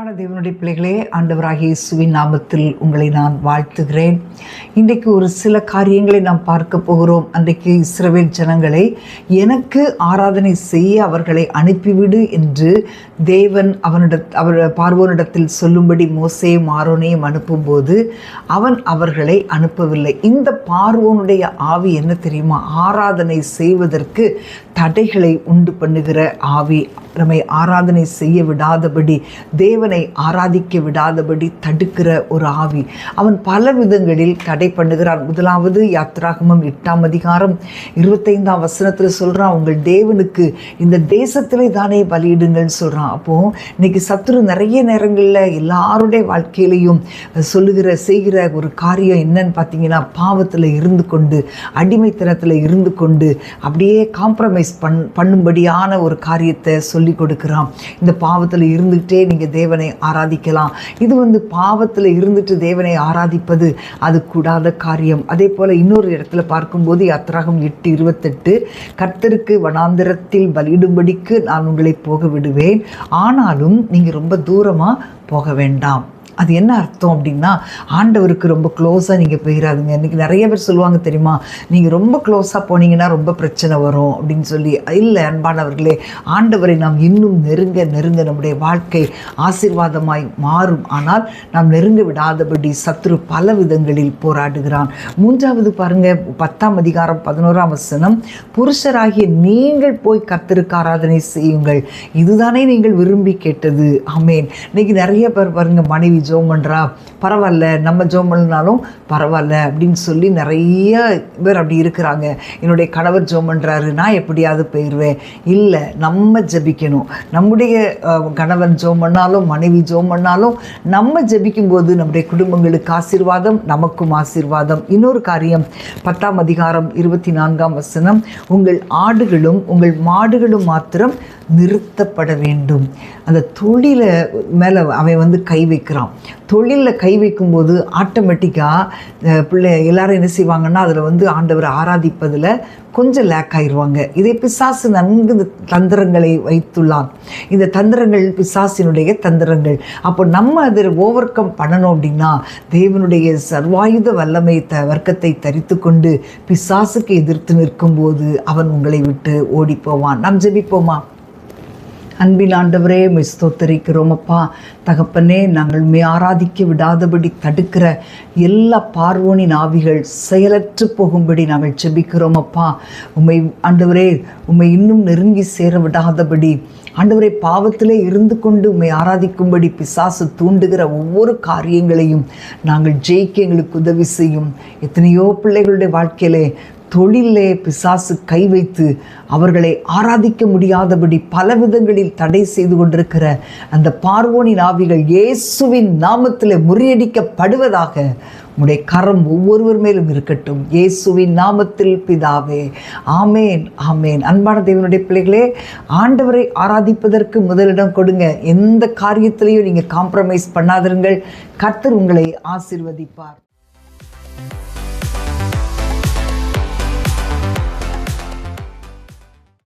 அன்பான தேவனுடைய பிள்ளைகளே ஆண்டவராகிய இயேசுவின் நாமத்தில் உங்களை நான் வாழ்த்துகிறேன். இன்றைக்கு ஒரு சில காரியங்களை நாம் பார்க்க போகிறோம். அன்றைக்கு இஸ்ரவேல் ஜனங்களை எனக்கு ஆராதனை செய்ய அவர்களை அனுப்பிவிடு என்று தேவன் அவனிட அவர் பார்வோனிடத்தில் சொல்லும்படி மோசையும் ஆரோனையும் அனுப்பும்போது அவன் அவர்களை அனுப்பவில்லை. இந்த பார்வோனுடைய ஆவி என்ன தெரியுமா? ஆராதனை செய்வதற்கு தடைகளை உண்டு பண்ணுகிற ஆவி. நம்மை ஆராதனை செய்ய விடாதபடி தேவன் ஆராதிக்க விடாதபடி தடுக்கிற ஒரு ஆவி. அவன் பல விதங்களில் தடை பண்ணுகிறான். முதலாவது யாத்ராகமம் எட்டாம் அதிகாரம் இருபத்தைந்தாம் வசனத்தில் சொல்கிறான் உங்கள் தேவனுக்கு இந்த தேசத்திலே தானே பலியிடுங்கள்னு சொல்கிறான் அப்போது இன்னைக்கு சத்துரு நிறைய நேரங்களில் எல்லாருடைய வாழ்க்கையிலையும் சொல்லுகிற செய்கிற ஒரு காரியம் என்னன்னு பார்த்தீங்கன்னா பாவத்தில் இருந்து கொண்டு அடிமைத்தனத்தில் இருந்து கொண்டு அப்படியே காம்ப்ரமைஸ் பண் பண்ணும்படியான ஒரு காரியத்தை சொல்லி கொடுக்குறான். இந்த பாவத்தில் இருந்துகிட்டே நீங்கள் தேவனை ஆராதிக்கலாம். இது வந்து பாவத்தில் இருந்துட்டு தேவனை ஆராதிப்பது அது கூடாத காரியம். அதே போல் இன்னொரு இடத்துல பார்க்கும்போது யாத்திராகம் எட்டு இருபத்தெட்டு கர்த்தருக்கு வனாந்திரத்தில் பலியிடும்படிக்கு நான் உங்களை போக விடுவேன். ஆனாலும் நீங்கள் ரொம்ப தூரமாக போக வேண்டாம். அது என்ன அர்த்தம் அப்படின்னா ஆண்டவருக்கு ரொம்ப க்ளோஸாக நீங்கள் போயிடாதுங்க இன்றைக்கி நிறைய பேர் சொல்லுவாங்க தெரியுமா நீங்கள் ரொம்ப க்ளோஸாக போனீங்கன்னா ரொம்ப பிரச்சனை வரும் அப்படின்னு சொல்லி. இல்லை அன்பானவர்களே ஆண்டவரை நாம் இன்னும் நெருங்க நெருங்க நம்முடைய வாழ்க்கை ஆசீர்வாதமாய் மாறும். ஆனால் நாம் நெருங்க விடாதபடி சத்ரு பல விதங்களில் போராடுகிறான். மூன்றாவது பாருங்க பத்தாம் அதிகாரம் பதினோராம் வசனம் புருஷராகிய நீங்கள் போய் கத்திருக்க ஆராதனை செய்யுங்கள். இதுதானே நீங்கள் விரும்பி கேட்டது. ஆமேன். இன்னைக்கு நிறைய பேர் பாருங்க மனைவி ஜோம் பண்ணுறா பரவாயில்ல நம்ம ஜோம் பண்ணினாலும் பரவாயில்ல அப்படின்னு சொல்லி நிறைய பேர் அப்படி இருக்கிறாங்க. என்னுடைய கணவர் ஜோம் பண்ணுறாரு நான் எப்படியாவது போயிடுவேன். இல்லை நம்ம ஜெபிக்கணும். நம்முடைய கணவன் ஜோம் பண்ணாலும் மனைவி ஜோம் பண்ணாலும் நம்ம ஜெபிக்கும்போது நம்முடைய குடும்பங்களுக்கு ஆசீர்வாதம் நமக்கும் ஆசீர்வாதம். இன்னொரு காரியம் பத்தாம் அதிகாரம் இருபத்தி நான்காம் வசனம் உங்கள் ஆடுகளும் உங்கள் மாடுகளும் மாத்திரம் நிறுத்தப்பட வேண்டும். அந்த தொழிலை மேலே அவன் வந்து கை வைக்கிறான். தொழிலில் கை வைக்கும்போது ஆட்டோமேட்டிக்காக பிள்ளை எல்லாரும் என்ன செய்வாங்கன்னா அதில் வந்து ஆண்டவரை ஆராதிப்பதில் கொஞ்சம் லேக் ஆயிடுவாங்க இதே பிசாசு நன்கு இந்த தந்திரங்களை வைத்துள்ளான். இந்த தந்திரங்கள் பிசாசினுடைய தந்திரங்கள். அப்போ நம்ம அதை ஓவர் கம் பண்ணணும் அப்படின்னா தேவனுடைய சர்வாயுத வல்லமை த வர்க்கத்தை தரித்து கொண்டு பிசாசுக்கு எதிர்த்து நிற்கும்போது அவன் உங்களை விட்டு ஓடி போவான் நாம் ஜெபிப்போமா? அன்பின் ஆண்டவரே உம்மை ஸ்தோத்தரிக்கிறோம் அப்பா. தகப்பனே நாங்கள் மே ஆராதிக்க விடாதபடி தடுக்கிற எல்லா பார்வோனின் ஆவிகள் செயலற்று போகும்படி நாங்கள் செபிக்கிறோம் அப்பா. உம்மை ஆண்டவரே உம்மை இன்னும் நெருங்கி சேர விடாதபடி ஆண்டவரே பாவத்திலே இருந்து கொண்டு உண்மை ஆராதிக்கும்படி பிசாசு தூண்டுகிற ஒவ்வொரு காரியங்களையும் நாங்கள் ஜெயிக்க எங்களுக்கு உதவி செய்யும். எத்தனையோ பிள்ளைகளுடைய வாழ்க்கையிலே தொழிலே பிசாசு கை வைத்து அவர்களை ஆராதிக்க முடியாதபடி பல விதங்களில் தடை செய்து கொண்டிருக்கிற அந்த பார்வோனின் ஆவிகள் இயேசுவின் நாமத்தில் முறியடிக்கப்படுவதாக உடைய கரம் ஒவ்வொருவர் மேலும் இருக்கட்டும். இயேசுவின் நாமத்தில் பிதாவே ஆமேன் ஆமேன். அன்பான தேவனுடைய பிள்ளைகளே ஆண்டவரை ஆராதிப்பதற்கு முதலிடம் கொடுங்க. எந்த காரியத்திலையும் நீங்கள் காம்ப்ரமைஸ் பண்ணாதிருங்கள். கர்த்தர் உங்களை ஆசீர்வதிப்பார்.